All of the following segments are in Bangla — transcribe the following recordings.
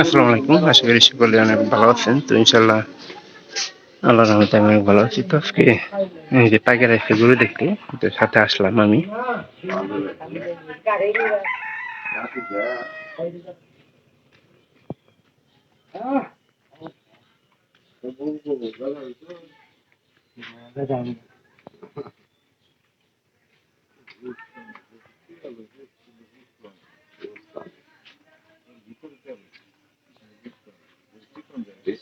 আসসালামু আলাইকুম, আশা করি সকলে অনেক ভালো আছেন। তো ইনশাল্লাহ আল্লাহ রহমতে আমি অনেক ভালো আছি। তো দেখতে সাথে আসলাম আমি।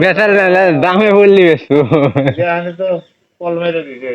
বেচার দামে বললি বেশু। তো কল মেরে দিছে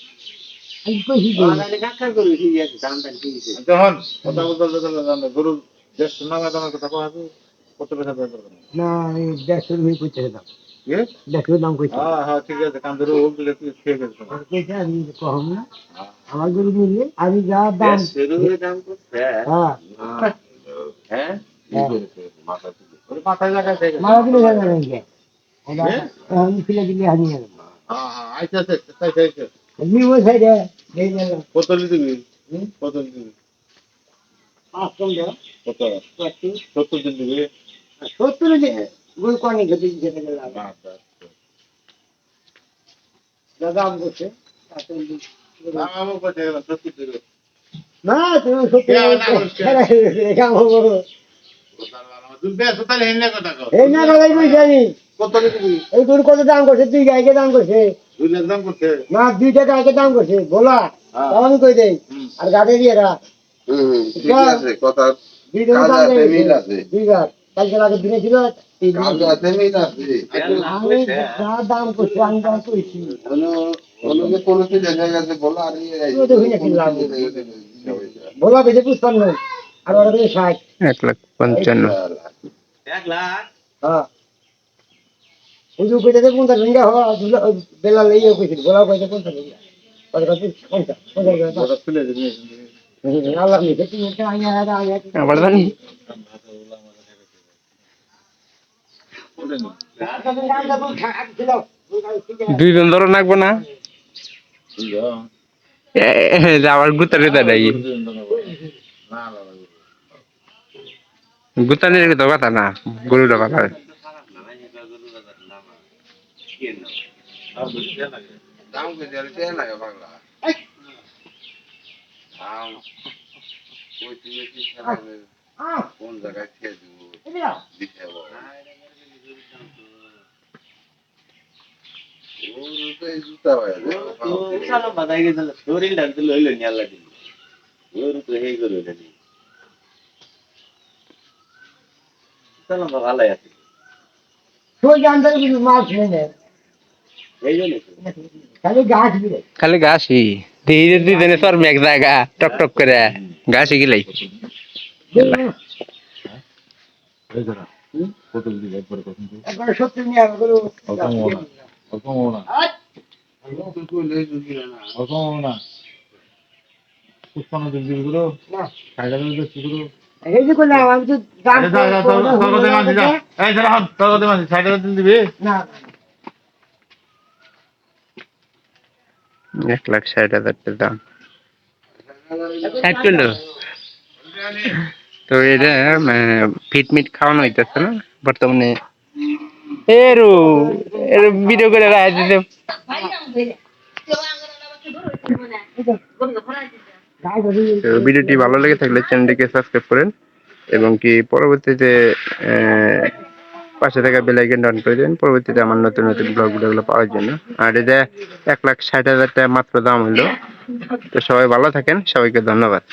যখন কথা বলতে বলতে জানো দেড়শো নামে তোমার কথা কওয়া কত। না দেড়শো রুপি দাম। হ্যাঁ হ্যাঁ আমি যা দাম হ্যাঁ। মাথা মাথায় লাগা থেকে মারা দিলে হানি যাবে হ্যাঁ হ্যাঁ তাই এমনি ওই সাইডে গেল কত দিবি। দিবি? সত্তর দিন দিবি কনে যেতে করছে আমার কাছে দিবি। না তুমি সত্যি তুই এই না কইছি আমি কত এই কত দাম করছে? দুই গাইকে দাম করছে? দুই লাখ দাম করছে। না দুইটা গাইকে দাম করছে বলা। হ্যাঁ। তাও আমি কই দেই? আর গাড়ি দিয়ে রা কথা দুই দাম আছে। দুই কালকে আগে দিনে ছিল দাম করছি আমি দাম কইছি। কোনো কোনো যে কোনো কিছু দেখা গেছে বলা আর এই ও তো হইনা কি লাভ? বলা বেঁচে বুঝতাম না আর ওরা ষাট। এক লাখ পঞ্চান্ন। হ্যাঁ। ওই কইতে পঞ্চাশ ভেঙ্গা হওয়া বেলা লইয়ে কইছিল বলা কইতে পঞ্চাশ ভেঙ্গা দুইজন ধরো নাকবো না? আবার গুতা টুতা দেয়। গুতানের তো কথা না গরুটা কথা দাম কে দিলে তে না বাংলা? দাম ওই তুমি কি কোন জায়গায় খেয়ে দেবো? দিতে হবে। ও খালি গাছ ঘাসই ধীরে ধীরে তোর মেঘ জায়গা টক টক করে ঘাসই গিলাই দিবি না এক লাখ ষাট হাজার টাকা দাম। ষাট করল তো এটা ফিট মিট খাওয়ানো হইতেছে না? বর্তমানে এরু এর ভিডিও করে রাখা দিতে। ভিডিওটি ভালো লেগে থাকলে চ্যানেলটিকে সাবস্ক্রাইব করেন এবং কি পরবর্তীতে আহ, পাশে থাকা বেল আইকনটা অন করে দেন পরবর্তীতে আমার নতুন নতুন ব্লগ ভিডিওগুলো পাওয়ার জন্য। আর এটা এক লাখ ষাট হাজার টাকা মাত্র দাম হলো। তো সবাই ভালো থাকেন। সবাইকে ধন্যবাদ।